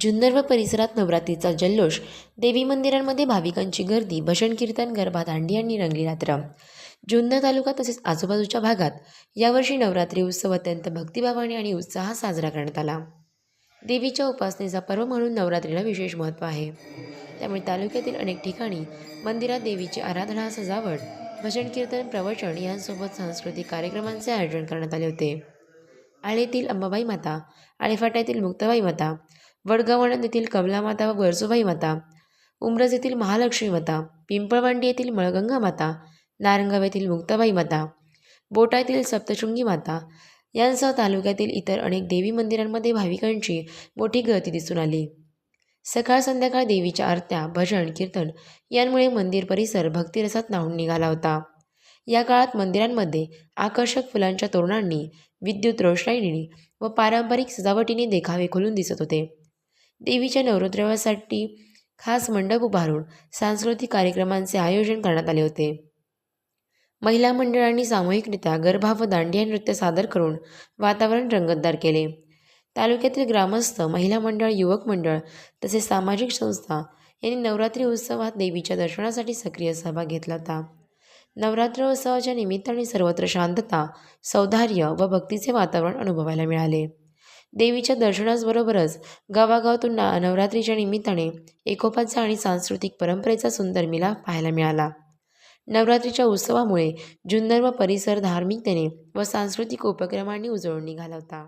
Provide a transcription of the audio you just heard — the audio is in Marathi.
जुन्नर व परिसरात नवरात्रीचा जल्लोष देवी मंदिरांमध्ये भाविकांची गर्दी भजन कीर्तन गरबा दांडी आणि रंगली रात्र जुन्नर तालुका तसेच आजूबाजूच्या भागात यावर्षी नवरात्री उत्सव अत्यंत भक्तिभावाने आणि उत्साहात साजरा करण्यात आला. देवीच्या उपासनेचा पर्व म्हणून नवरात्रीला विशेष महत्त्व आहे. त्यामुळे तालुक्यातील अनेक ठिकाणी मंदिरात देवीची आराधना सजावट भजन कीर्तन प्रवचन यांसोबत सांस्कृतिक कार्यक्रमांचे आयोजन करण्यात आले होते. आळेतील अंबाबाई माता आळेफाट्यातील मुक्ताबाई माता वडगावण येथील कमलामाता व गरजूबाई माता उमरज येथील महालक्ष्मी माता पिंपळवांडी येथील मळगंगा माता नारंगाव येथील मुक्ताबाई माता बोटा येथील सप्तशृंगी माता यांसह तालुक्यातील इतर अनेक देवी मंदिरांमध्ये भाविकांची मोठी गर्दी दिसून आली. सकाळ संध्याकाळ देवीच्या आरत्या भजन कीर्तन यांमुळे मंदिर परिसर भक्तिरसात नाहून निघाला होता. या काळात मंदिरांमध्ये आकर्षक फुलांच्या तोरणांनी विद्युत रोषणाईनी व पारंपरिक सजावटीने देखावे खुलून दिसत होते. देवीच्या नवरात्रोत्सवासाठी खास मंडप उभारून सांस्कृतिक कार्यक्रमांचे आयोजन करण्यात आले होते. महिला मंडळांनी सामूहिकरित्या गरबा व दांडिया नृत्य सादर करून वातावरण रंगतदार केले. तालुक्यातील ग्रामस्थ महिला मंडळ युवक मंडळ तसेच सामाजिक संस्था यांनी नवरात्री उत्सवात देवीच्या दर्शनासाठी सक्रिय सहभाग घेतला होता. नवरात्र उत्सवाच्या निमित्ताने सर्वत्र शांतता सौंदर्य व भक्तीचे वातावरण अनुभवायला मिळाले. देवीच्या दर्शनाबरोबरच गावागावातून ना नवरात्रीच्या निमित्ताने एकोपाचा आणि सांस्कृतिक परंपरेचा सुंदर मिला पाहायला मिळाला. नवरात्रीच्या उत्सवामुळे जुन्नर व परिसर धार्मिकतेने व सांस्कृतिक उपक्रमांनी उजळून निघाला होता